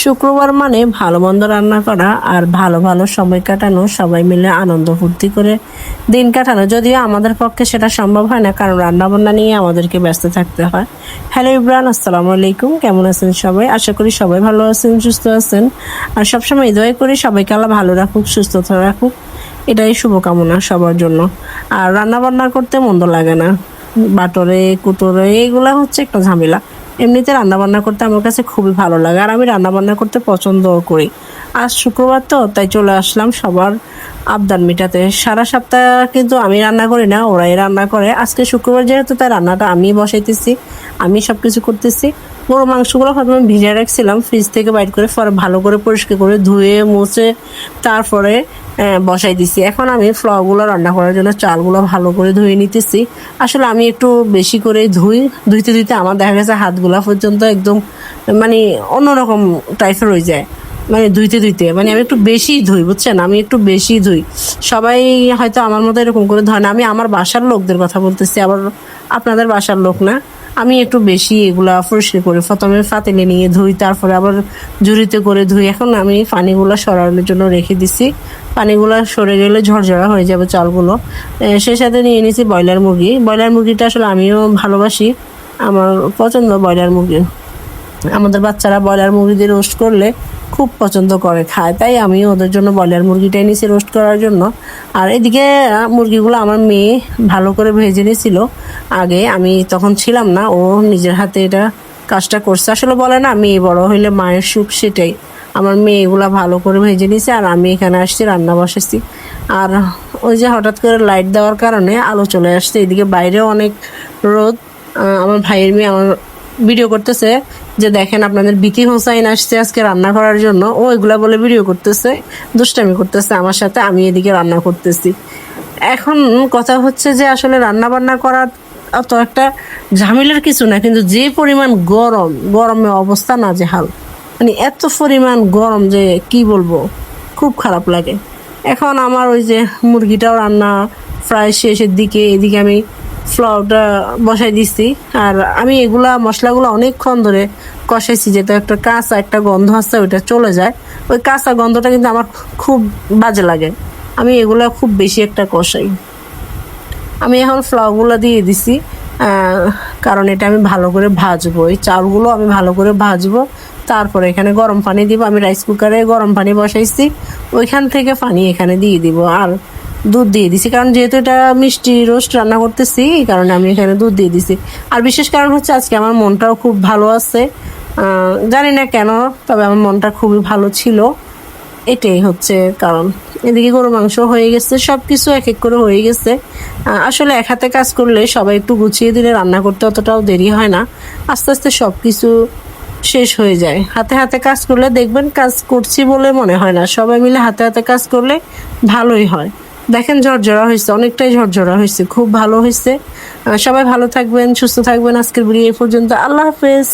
শুক্রবার মানে ভালো মন্দ রান্না করা আর ভালো ভালো সময় কাটানো, সবাই মিলে আনন্দ ফুর্তি করে দিন কাটানো। যদিও আমাদের পক্ষে সেটা সম্ভব হয় না, কারণ রান্নাবান্না নিয়ে আমাদেরকে ব্যস্ত থাকতে হয়। হ্যালো ইব্রান আসসালামু আলাইকুম। কেমন আছেন সবাই? আশা করি সবাই ভালো আছেন, সুস্থ আছেন। আর সবসময় দয়া করি সবাইকে আল্লাহ ভালো রাখুক সুস্থ রাখুক। এটাই শুভকামনা সবার জন্য। আর রান্না বান্না করতে মন্দ লাগে না। বাটরে, কুটোরে, এগুলা হচ্ছে একটা ঝামেলা। এমনিতে রান্নাবান্না করতে আমার কাছে খুবই ভালো লাগে, আর আমি রান্নাবান্না করতে পছন্দও করি। আজ শুক্রবার তো, তাই চলে আসলাম সবার আবদার মিটাতে। সারা সপ্তাহ কিন্তু আমি রান্না করি না, ওরাই রান্না করে। আজকে শুক্রবার যেহেতু তাই রান্নাটা আমি বসাইতেছি, আমি সব কিছু করতেছি। গরু মাংসগুলো প্রথমে ভিজিয়ে রাখছিলাম ফ্রিজ থেকে বাইর করে পরে ভালো করে পরিষ্কার করে ধুয়ে, মুছে, তারপরে বসাই দিছি। এখন আমি ফ্লাওয়ারগুলো রান্না করার জন্য চালগুলো ভালো করে ধুয়ে নিতেছি। আসলে আমি একটু বেশি করে ধুই, ধুইতে ধুইতে আমার দেখা গেছে হাতগুলা পর্যন্ত একদম মানে অন্যরকম টাইপের হয়ে যায়। মানে ধুইতে ধুইতে। মানে আমি একটু বেশি ধুই, বুঝছেন? আমি একটু বেশি ধুই। সবাই হয়তো আমার মতো এরকম করে ধয় না। আমি আমার বাসার লোকদের কথা বলতেছি, আবার আপনাদের বাসার লোক না। আমি একটু বেশি এগুলা পরিষ্কার করি প্রথমে ফাতেলে নিয়ে ধুই, তারপরে আবার ঝুড়িতে করে ধুই। এখন আমি পানিগুলো সরানোর জন্য রেখে দিছি। পানিগুলো সরে গেলে ঝরঝরা হয়ে যাবে চালগুলো। সেই সাথে নিয়ে নিয়েছি ব্রয়লার মুরগি। ব্রয়লার মুরগিটা আসলে আমিও ভালোবাসি। আমার পছন্দ ব্রয়লার মুরগি। আমাদের বাচ্চারা ব্রয়লার মুরগি দিয়ে রোস্ট করলে খুব পছন্দ করে খায়। তাই আমি ওদের জন্য ব্রয়লার মুরগিটাই নিয়েছি রোস্ট করার জন্য। আর এদিকে মুরগিগুলো আমার মেয়ে ভালো করে ভেজে নিয়েছিল। আগে আমি তখন ছিলাম না, ও নিজের হাতে এটা কাজটা করছে। আসলে বলে না, মেয়ে বড় হইলে মায়ের সুখ সেটাই। আমার মেয়ে এগুলা ভালো করে ভেজে নিয়েছে আর আমি এখানে আসছি, রান্না বসেছি আর ওই যে হঠাৎ করে লাইট দেওয়ার কারণে আলো চলে আসছে। এদিকে বাইরেও অনেক রোদ। আমার ভাইয়ের মেয়ে আমার ভিডিও করতেছে যে দেখেন আপনাদের বিকি হোসাইন আসছে আজকে রান্না করার জন্য। ও এগুলা বলে ভিডিও করতেছে, দুষ্টামি করতেছে আমার সাথে, আমি এদিকে রান্না করতেছি। এখন কথা হচ্ছে যে আসলে রান্না বান্না করার অত একটা ঝামেলার কিছু না, কিন্তু যে পরিমাণ গরম, গরমে অবস্থা না যে হাল মানে এত পরিমাণ গরম যে কি বলব, খুব খারাপ লাগে। এখন আমার ওই যে মুরগিটাও রান্না প্রায় শেষের দিকে, এদিকে আমি ফ্লাওয়ারটা বসাই দিছি। আর আমি এগুলা মশলাগুলো অনেকক্ষণ ধরে কষাইছি যেটা একটা কাঁচা একটা গন্ধ আছে, ওইটা চলে যায়। ওই কাঁচা গন্ধটা কিন্তু আমার খুব বাজে লাগে। আমি এগুলা খুব বেশি একটা কষাই। আমি এখন ফ্লাওয়ারগুলো দিয়ে দিছি কারণ এটা আমি ভালো করে ভাজবো। এই চালগুলো আমি ভালো করে ভাজবো। তারপরে এখানে গরম পানি দিব। আমি রাইস কুকারে গরম পানি বসাইছি। ওইখান থেকে পানি এখানে দিয়ে দিব। আর দুধ দিয়ে দিছি। কারণ যেহেতু এটা মিষ্টি রোস্ট রান্না করতেছি, এই কারণে আমি এখানে দুধ দিয়ে দিছি। আর বিশেষ কারণ হচ্ছে আজকে আমার মনটাও খুব ভালো আছে। জানি না কেন, তবে আমার মনটা খুবই ভালো ছিল। এটাই হচ্ছে কারণ। এদিকে গরু মাংস হয়ে গেছে সব কিছু এক এক করে হয়ে গেছে। আসলে এক হাতে কাজ করলে সবাই একটু গুছিয়ে দিলে রান্না করতে অতটাও দেরি হয় না। আস্তে আস্তে সব কিছু শেষ হয়ে যায়। হাতে হাতে কাজ করলে দেখবেন কাজ করছি বলে মনে হয় না। সবাই মিলে হাতে হাতে কাজ করলে ভালোই হয়। দেখেন ঝরঝরা হয়েছে, অনেকটাই ঝরঝরা হয়েছে, খুব ভালো হয়েছে। সবাই ভালো থাকবেন, সুস্থ থাকবেন। আজকের ভিডিও এই পর্যন্ত। আল্লাহ হাফেজ।